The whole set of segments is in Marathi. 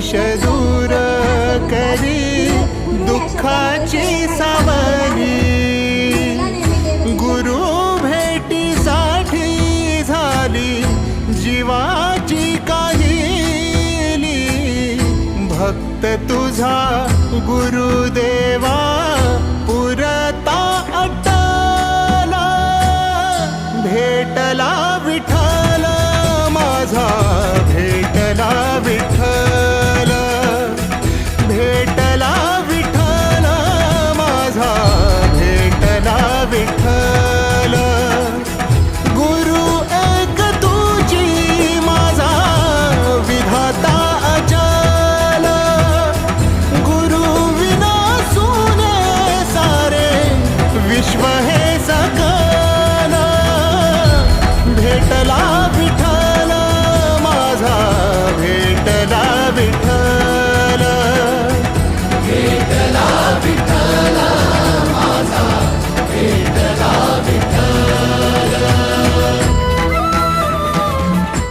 विष दूर करी दुःखाची सावली. गुरु भेटीसाठी झाली जीवाची काहिली. भक्त तुझा गुरुदेवा पुरा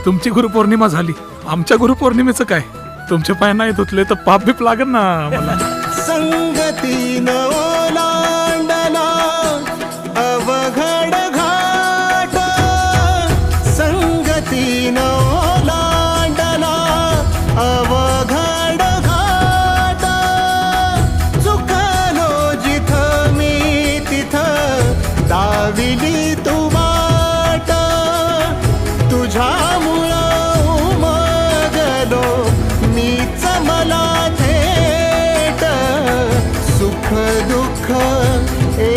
तुमची गुरुपौर्णिमा झाली. आमच्या गुरुपौर्णिमेचं काय? तुमच्या पाय नाही धुतले तर पाप बीप लागेल ना मला.